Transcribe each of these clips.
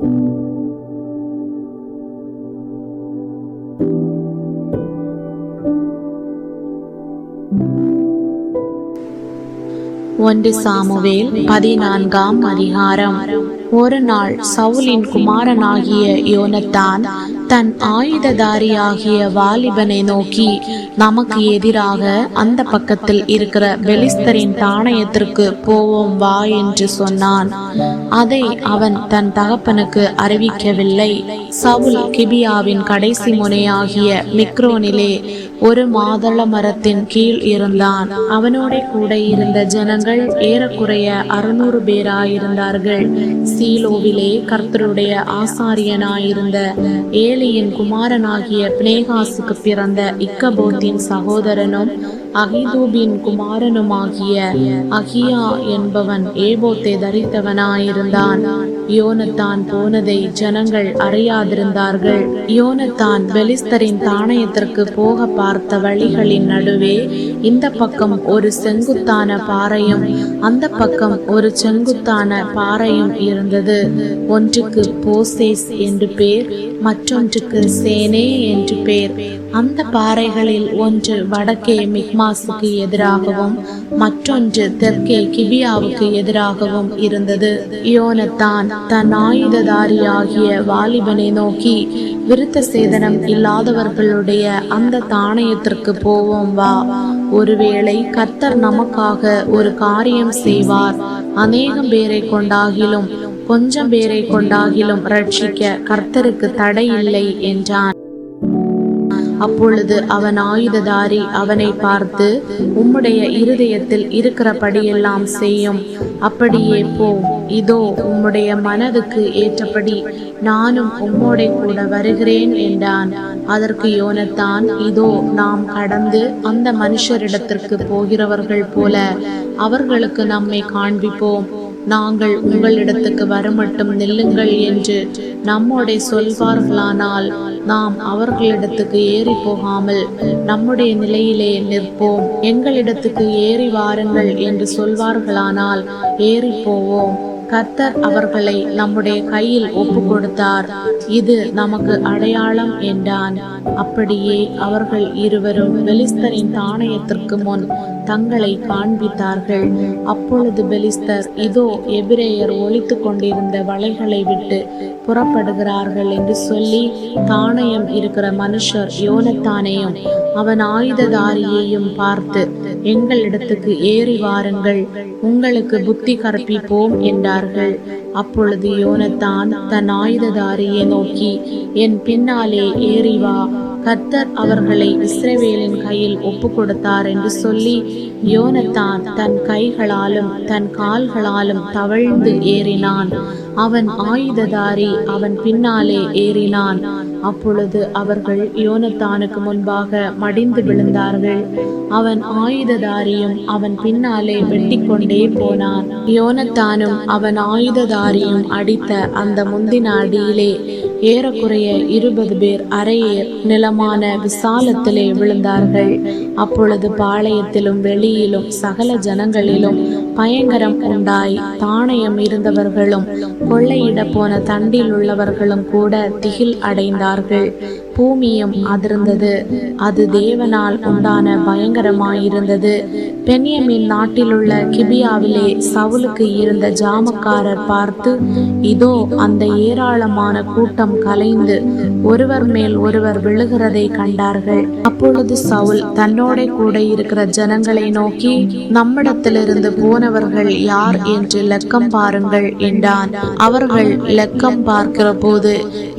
ஒன்று சாமுவேல் பதினான்காம் அதிகாரம். ஒரு நாள் சவுலின் குமாரனாகிய யோனத்தான் தன் ஆயுததாரியாகிய வாலிபனை நோக்கி நமக்கு எதிராக அந்த பக்கத்தில் இருக்கிற பெலிஸ்தரின் தானயத்திற்கு போவோம் வா என்று சொன்னான். அதை அவன் தன் தகப்பனுக்கு அறிவிக்கவில்லை. சவுல் கிபியாவின் கடைசி முனையாகிய மிக்ரோனிலே ஒரு மாதள மரத்தின் கீழ் இருந்தான். அவனோட கூட இருந்த ஜனங்கள் ஏறக்குறைய அறுநூறு பேராயிருந்தார்கள். சீலோவிலே கர்த்தருடைய ஆசாரியனாயிருந்த ஏலியின் குமாரனாகிய பினேகாசுக்கு பிறந்த இக்கபோத்தின் சகோதரனும் அகிதூபின் குமாரனுமாகிய அகியா என்பவன் ஏபோத்தை தரித்தவனாயிருந்தான். யோனத்தான் போனதை ஜனங்கள் அறியாதிருந்தார்கள். யோனத்தான் பெலிஸ்தரின் தானயத்திற்கு போக பார்த்த வழிகளின் நடுவே இந்த பக்கம் ஒரு செங்குத்தான பாறையும் அந்த பக்கம் ஒரு செங்குத்தான பாறையும் இருந்தது. ஒன்றுக்கு போசேஸ் என்று பேர் மற்றொன்றுக்கு சேனே என்று பேர். அந்த பாறைகளில் ஒன்று வடக்கே மிக்மாசுக்கு எதிராகவும் மற்றொன்று தெற்கே கிபியாவுக்கு எதிராகவும் இருந்தது. யோனத்தான் தன் ஆயுததாரியாகிய வாலிபனை நோக்கி விருத்த சேதனம் இல்லாதவர்களுடைய அந்த தானயத்திற்கு போவோம் வா. ஒருவேளை கர்த்தர் நமக்காக ஒரு காரியம் செய்வார். அநேகம் பேரை கொண்டாகிலும் கொஞ்சம் பேரை கொண்டாகிலும் ரட்சிக்க கர்த்தருக்கு தடை இல்லை என்றான். அப்பொழுது அவன் ஆயுததாரி அவனை பார்த்து உம்முடைய இருதயத்தில் இருக்கிறபடியெல்லாம் செய்யும். அப்படியே போ. இதோ உம்முடைய மனதுக்கு ஏற்றபடி நானும் உம்மோடே கூட வருகிறேன் என்றான். அதற்கு யோனத்தான் இதோ நாம் கடந்து அந்த மனுஷரிடத்திற்கு போகிறவர்கள் போல அவர்களுக்கு நம்மை காண்பிப்போம். நாங்கள் உங்களிடத்துக்கு வரமட்டும் நில்லுங்கள் என்று நம்மோட சொல்வார்களானால் நாம் அவர்களிடத்துக்கு ஏறி போகாமல் நம்முடைய நிலையிலே நிற்போம். எங்களிடத்துக்கு ஏறி வாருங்கள் என்று சொல்வார்களானால் ஏறி போவோம். கர்த்தர் அவர்களை நம்முடைய கையில் ஒப்பு கொடுத்தார் இது நமக்கு அடையாளம் என்றான். அப்படியே அவர்கள் இருவரும் வெளிஸ்தரின் தானயத்திற்கு முன் தங்களை காண்பித்தார்கள். அப்பொழுது பெலிஸ்தர் இதோ எபிரேயர் ஒழித்து கொண்டிருந்த வலைகளை விட்டு புறப்படுகிறார்கள் என்று சொல்லி தானயம் இருக்கிற மனுஷர் யோனத்தானையும் அவன் ஆயுததாரியையும் பார்த்து எங்களிடத்துக்கு ஏறி வாருங்கள் உங்களுக்கு புத்தி கற்பிப்போம் என்றார்கள். அப்பொழுது யோனத்தான் தன் ஆயுததாரியை நோக்கி என் பின்னாலே ஏறி வா கர்த்தர் அவர்களை இஸ்ரேவேலின் கையில் ஒப்பு கொடுத்தார் என்று சொல்லி யோனத்தான் தன் கைகளாலும் தன் கால்களாலும் தவழ்ந்து ஏறினான். அவன் ஆயுததாரி அவன் பின்னாலே ஏறினான். அப்பொழுது அவர்கள் யோனத்தானுக்கு முன்பாக மடிந்து விழுந்தார்கள். அவன் ஆயுததாரியும் அவன் பின்னாலே வெட்டிக் கொண்டே போனான். யோனத்தானும் அவன் ஆயுததாரியும் அடித்த அந்த முந்தின அடியிலே ஏறக்குறைய இருபது பேர் அரையேர் நிலமான விசாலத்திலே விழுந்தார்கள். அப்பொழுது பாளையத்திலும் வெளியிலும் சகல ஜனங்களிலும் பயங்கரம் உண்டாய். தானயம் இருந்தவர்களும் கொள்ளையிட போன தண்டில் உள்ளவர்களும் கூட திகில் அடைந்தார்கள். பூமியும் அதிர்ந்தது. அது தேவனால் உண்டான பயங்கரமாயிருந்தது. பென்யமின் நாட்டிலுள்ள கிபியாவிலே சவுலுக்கு இருந்த ஜாமக்காரர் பார்த்து இதோ அந்த ஏராளமான கூட்டம் கலைந்து ஒருவர் மேல் ஒருவர் விழுகிறதை கண்டார்கள். அப்பொழுது சவுல் தன்னோட கூட இருக்கிற ஜனங்களை நோக்கி நம்மிடத்திலிருந்து போனவர்கள் யார் என்று லெக்கம் பாருங்கள் என்றான். அவர்கள் லெக்கம் பார்க்கிற போது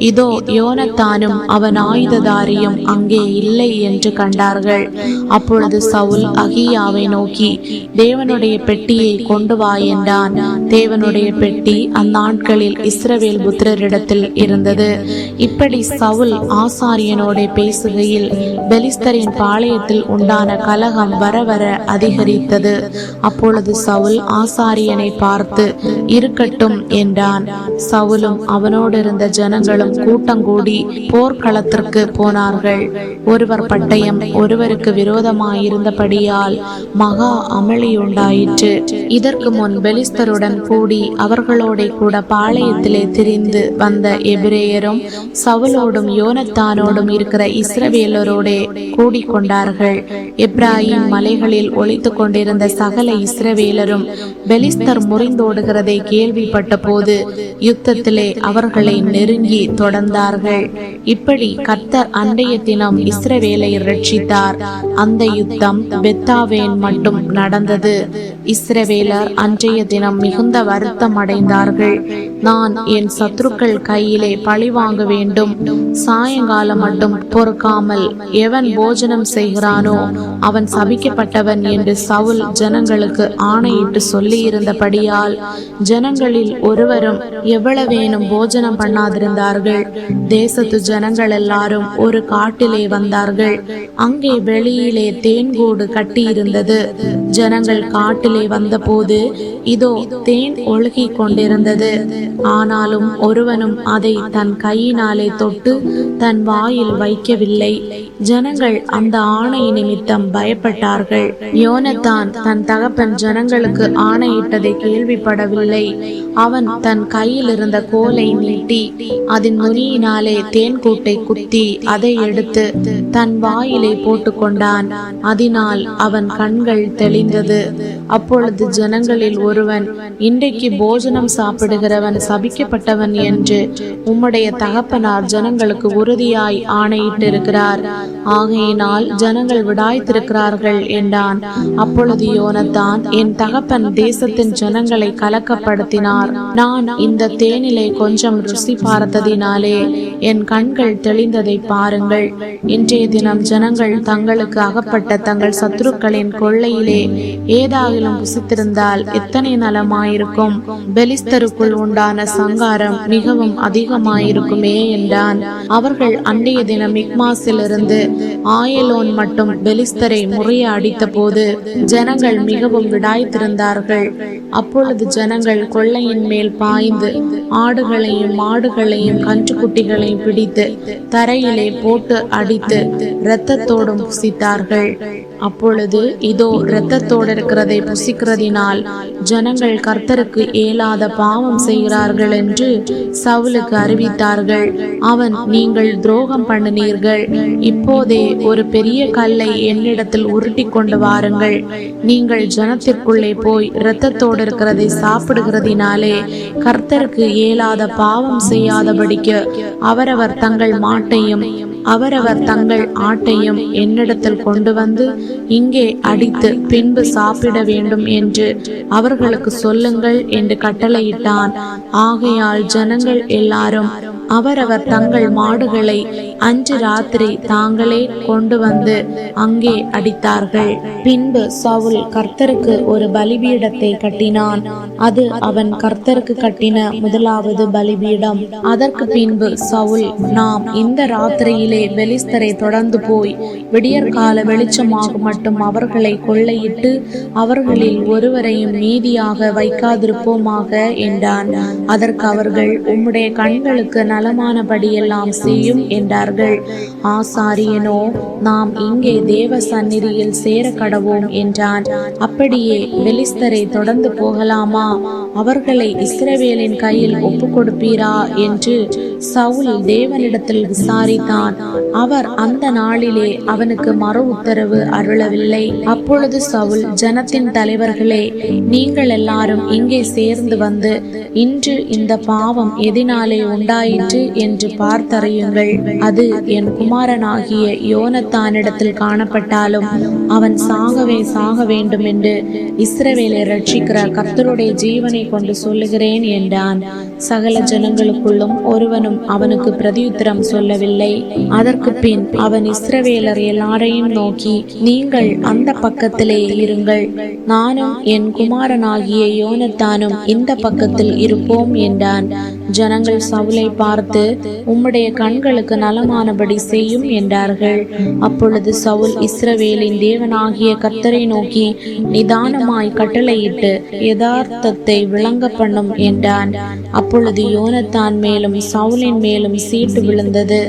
இதோ யோனத்தானும் அவன் ஆயுததாரியும் அங்கே இல்லை என்று கண்டார்கள். அப்பொழுது சவுல் அகியாவை நோக்கி தேவனுடைய பெட்டியை கொண்டு வா என்றான். தேவனுடைய பெட்டி அந்நாட்களில் இஸ்ரவேல் புத்திரரிடத்தில் இருந்தது. இப்படி சவுல் ஆசாரியனோட பேசுகையில் பெலிஸ்தரின் பாளையத்தில் உண்டான கலகம் வர வர அதிகரித்தது. அப்பொழுது சவுல் ஆசாரியனை பார்த்து இருக்கட்டும் என்றான். சவுலும் அவனோடு இருந்த ஜனங்களும் கூட்டங்கூடி போர்க்களத்தில் யுத்தத்திற்கு போனார்கள். ஒருவர் பட்டயம் ஒருவருக்கு விரோதமாயிருந்தபடியால் மகா அமளியுண்டாயிற்று. இதற்கு முன் பெலிஸ்தருடன் கூடி அவர்களோட கூட பாளையத்திலே திரிந்து வந்த எபிரேயரும் சவுலோடும் யோனத்தானோடும் இருக்கிற இஸ்ரவேலரோடே கூடிக்கொண்டார்கள். எப்ராஹிம் மலைகளில் ஒளித்துக் கொண்டிருந்த சகல இஸ்ரவேலரும் பெலிஸ்தர் முறிந்தோடுகிறதை கேள்விப்பட்ட போது யுத்தத்திலே அவர்களை நெருங்கி தொடர்ந்தார்கள். இப்படி கர்த்தர் அன்றைய தினம் இஸ்ரவேலை ரட்சித்தார் அந்த யுத்தம் பெத்தாவேன் மட்டும் நடந்தது. இஸ்ரவேலர் அன்றைய தினம் மிகுந்த வருத்தம் அடைந்தார்கள். நான் என் சத்துருக்கள் கையிலே பழி வாங்க வேண்டும். சாயங்காலம் மட்டும் பொறுக்காமல் எவன் போஜனம் செய்கிறானோ அவன் சபிக்கப்பட்டவன் என்று சவுல் ஜனங்களுக்கு ஆணையிட்டு சொல்லியிருந்தபடியால் ஜனங்களில் ஒருவரும் எவ்வளவேனும் போஜனம் பண்ணாதிருந்தார்கள். தேசத்து ஜனங்கள் எல்லாரும் ஒரு காட்டிலே வந்தார்கள். அங்கே வெளியிலே தேன்கூடு கட்டியிருந்தது. ஜனங்கள் காட்டிலே வந்தபோது இதோ தேன் ஒழுகி கொண்டிருந்தது. ஆனாலும் ஒருவனும் அதை தன் கையினாலே தொட்டு தன் வாயில் வைக்கவில்லை. ஜனங்கள் அந்த ஆணை நிமித்தம் பயப்பட்டார்கள். யோனத்தான் தன் தகப்பன் ஜனங்களுக்கு ஆணையிட்டதை கேள்விப்படவில்லை. அவன் தன் கையில் இருந்த கோலை நீட்டி அதன் நுனியினாலே தேன்கூட்டை குத்தி அதை எடுத்து தன் வாயிலே போட்டுக்கொண்டான். அதனால் அவன் கண்கள் தெளிந்தது. அப்பொழுது ஜனங்களில் ஒருவன் இன்றைக்கு போஜனம் சாப்பிடுகிறவன் சபிக்கப்பட்டவன் என்று உம்முடைய தகப்பனார் ஜனங்களுக்கு உறுதியாய் ஆணையிட்டிருக்கிறார். ஆகையினால் ஜனங்கள் விடாய்த்திருக்கிறார்கள் என்றான். அப்பொழுது யோனத்தான் என் தகப்பன் தேசத்தின் ஜனங்களை கலக்கப்படுத்தினார். நான் இந்த தேனிலை கொஞ்சம் ருசி பார்த்ததினாலே என் கண்கள் தெளிந்ததை பாருங்கள். இன்றைய தினம் ஜனங்கள் தங்களுக்கு அகப்பட்ட தங்கள் சத்துருக்களின் கொள்ளையிலே ஏதாகிலும் புசித்திருந்தால் எத்தனை நலமாயிருக்கும்? பெலிஸ்தருக்குள் உண்டான சங்காரம் மிகவும் அதிகமாயிருக்குமே என்றான். அவர்கள் அன்றைய தினம் மிக்மாஸிலிருந்து ஆயலோன் மட்டும் பெலிஸ்தரை முறைய அடித்த போது ஜனங்கள் மிகவும் விடாய்த்திருந்தார்கள். அப்பொழுது ஜனங்கள் கொள்ளையின் மேல் பாய்ந்து ஆடுகளையும் மாடுகளையும் கன்றுக்குட்டிகளையும் பிடித்து தரையிலே போட்டு அடித்து இரத்தத்தோடும் புசித்தார்கள். அப்பொழுது இதோ இரத்தத்தோடு இருக்கிறதை புசிக்கிறதினால் ஜனங்கள் கர்த்தருக்கு இயலாத பாவம் செய்கிறார்கள் என்று சவுலுக்கு அறிவித்தார்கள். அவன் நீங்கள் துரோகம் பண்ணினீர்கள். இப்போதே ஒரு பெரிய கல்லை என்னிடத்தில் உருட்டி கொண்டு வாருங்கள். நீங்கள் ஜனத்திற்குள்ளே போய் இரத்தத்தோடு இருக்கிறதை சாப்பிடுகிறதினாலே கர்த்தருக்கு இயலாத பாவம் செய்யாதபடிக்கு அவரவர் தங்கள் மாட்டையும் அவரவர் தங்கள் ஆட்டையும் என்னிடத்தில் கொண்டு வந்து இங்கே அடித்து பின்பு சாப்பிட வேண்டும் என்று அவர்களுக்கு சொல்லுங்கள் என்று கட்டளையிட்டான். ஆகையால் ஜனங்கள் எல்லாரும் அவரவர் தங்கள் மாடுகளை அன்று ராத்திரி தாங்களே கொண்டு வந்து அங்கே அடித்தார்கள். பின்பு சவுல் கர்த்தருக்கு ஒரு பலிபீடத்தை கட்டினான். அது அவன் கர்த்தருக்கு கட்டின முதலாவது பலிபீடம். அதற்கு பின்பு சவுல் நாம் இந்த ராத்திரியிலே வெளிஸ்தரை தொடர்ந்து போய் விடியற்கால வெளிச்சமாக மட்டும் அவர்களை கொள்ளையிட்டு அவர்களில் ஒருவரையும் மீதியாக வைக்காதிருப்போமாக என்றான். அதற்கு அவர்கள் உம்முடைய கண்களுக்கு நலமானபடியெல்லாம் செய்யும் என்றார்கள். ஆசாரியனோ நாம் இங்கே தேவ சந்நிதியில் சேர கடவோம் என்றான். அப்படியே பெலிஸ்தரை தொடர்ந்து போகலாமா? அவர்களை இஸ்ரவேலின் கையில் ஒப்பு கொடுப்பீரா என்று சவுல் தேவனிடத்தில் விசாரித்தான். அவர் அந்த நாளிலே அவனுக்கு மறு உத்தரவு அருளவில்லை. அப்பொழுது சவுல் ஜனத்தின் தலைவர்களே நீங்கள் எல்லாரும் இங்கே சேர்ந்து வந்து இன்று இந்த பாவம் எதினாலே உண்டாயிற்று? என்று பார்த்தறியுங்கள். அது என் குமாரனாகிய யோனத்தானிடத்தில் காணப்பட்டாலும் அவன் சாகவே சாக வேண்டும் என்று இஸ்ரவேலை ரட்சிக்கிற கர்த்தருடைய ஜீவனை கொண்டு சொல்லுகிறேன் என்றான். சகல ஜனங்களுக்குள்ளும் ஒருவனும் அவனுக்கு பிரதியுத்திரம் சொல்லவில்லை. அதற்கு பின் அவன் இஸ்ரவேலர் எல்லாரையும் நோக்கி நீங்கள் அந்த பக்கத்திலே இருங்கள். நானும் என் குமாரனாகிய யோனத்தானும் இந்த பக்கத்தில் இருப்போம் என்றான். ஜனங்கள் சவுலை பார்த்து பார்த்து உம்முடைய கண்களுக்கு நலமானபடி செய்யும் என்றார்கள். அப்பொழுது சவுல் இஸ்ரவேலின் தேவனாகிய கர்த்தரை நோக்கி நிதானமாய் கட்டளையிட்டு யதார்த்தத்தை விளங்க பண்ணும் என்றான். அப்பொழுது யோனத்தான் மேலும் சவுலின் மேலும் சீட்டு விழுந்தது.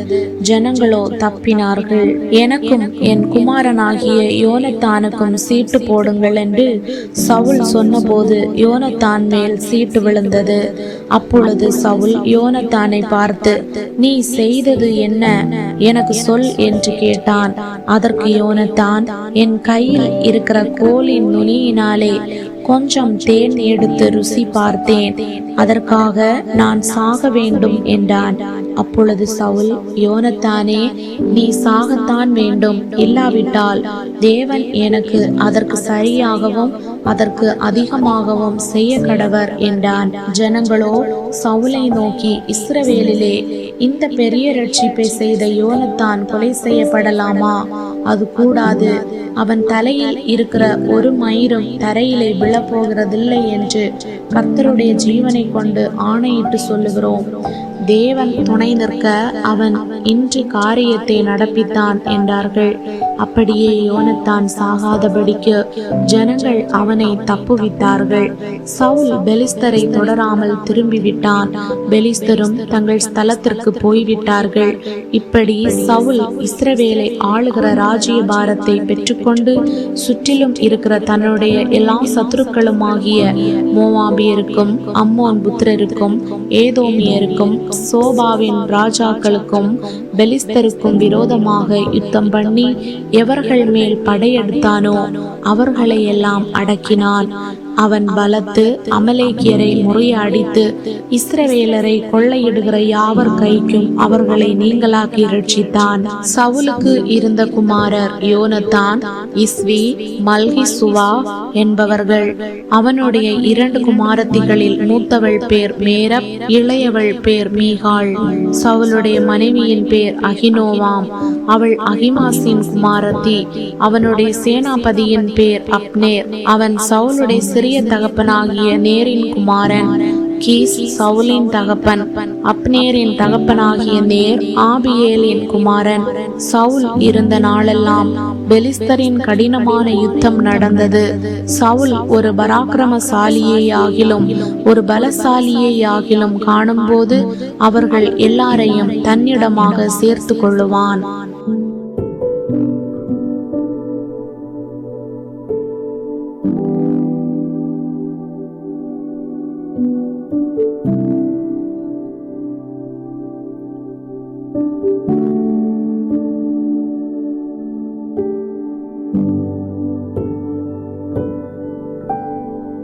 ஜனங்களோ தப்பினார்கள். எனக்கும் என் குமாரனாகிய யோனத்தானுக்கும் சீட்டு போடுங்கள் என்று சவுல் சொன்னபோது யோனத்தான் மேல் சீட்டு விழுந்தது. அப்பொழுது சவுல் யோனத்தானை பார்த்து நீ செய்தது என்ன? எனக்கு சொல் என்று கேட்டான். அதற்கு யோனத்தான் என் கையில் இருக்கிற கோலின் நுனியினாலே கொஞ்சம் தேன் எடுத்து ருசி பார்த்தேன். அதற்காக நான் சாக வேண்டும் என்றான். அப்பொழுது சவுல் யோனத்தானே நீ சாகத்தான் வேண்டும். இல்லாவிட்டால் தேவன் எனக்கு அதற்கு சரியாகவும் அதற்கு அதிகமாகவும் செய்ய கடவர் என்றான். ஜனங்களோ சவுலை நோக்கி இஸ்ரவேலிலே இந்த பெரிய ரட்சிப்பை செய்த யோனத்தான் கொலை செய்யப்படலாமா? அது கூடாது. அவன் தலையில் இருக்கிற ஒரு மயிரும் தரையிலே விழப்போகிறதில்லை என்று கர்த்தருடைய ஜீவனை கொண்டு ஆணையிட்டு சொல்லுகிறோம். தேவன் துணை நிற்க அவன் இன்று காரியத்தை நடப்பித்தான் என்றார்கள். அப்படியே யோனத்தான் சாகாதபடிக்கு ஜனங்கள் அவனை தப்புவித்தார்கள். சவுல் பெலிஸ்தரை தொடராமல் திரும்பிவிட்டான். பெலிஸ்தரும் தங்கள் ஸ்தலத்திற்கு போய்விட்டார்கள். இப்படி சவுல் இஸ்ரவேலை ஆளுகிற ராஜ்ய பாரத்தை பெற்றுக்கொண்டு சுற்றிலும் இருக்கிற தன்னுடைய எல்லா சத்துருக்களுமாகிய மோவாபியருக்கும் அம்மோன் புத்திரருக்கும் ஏதோமியருக்கும் சோபாவின் ராஜாக்களுக்கும் பெலிஸ்தருக்கும் விரோதமாக யுத்தம் பண்ணி எவர்கள் மேல் படையெடுத்தானோ அவர்களை எல்லாம் அடக்கினான். அவன் பலத்து அமலேக்கியரை முறையடித்து இஸ்ரவேலரை கொள்ளையிடுகிற யாவர் கைக்கும் அவர்களை நீங்களாக்கி ரட்சித்தான். சவுலுக்கு இருந்த குமாரர் யோனத்தான் இஸ்வி மல்கிசுவா என்பவர்கள். அவனுடைய இரண்டு குமாரத்திகளில் மூத்தவள் பேர் மேரப் இளையவள் பேர் மீகாள். சவுலுடைய மனைவியின் பேர் அகினோவாம். அவள் அகிமாசின் குமாரத்தி. அவனுடைய சேனாபதியின் பேர் அப்னேர். அவன் சவுலுடைய சிறிய தகப்பனாகிய நேரின் குமாரன் கீஸ் சவுலின் தகப்பன் அப்னேரின் தகப்பனாகிய நேர் ஆபியேலின் குமாரன். சவுல் இருந்த நாளெல்லாம் பெலிஸ்தரின் கடினமான யுத்தம் நடந்தது. சவுல் ஒரு பராக்கிரமசாலியையாகிலும் ஒரு பலசாலியையாகிலும் காணும்போது அவர்கள் எல்லாரையும் தன்னிடமாக சேர்த்து கொள்ளுவான்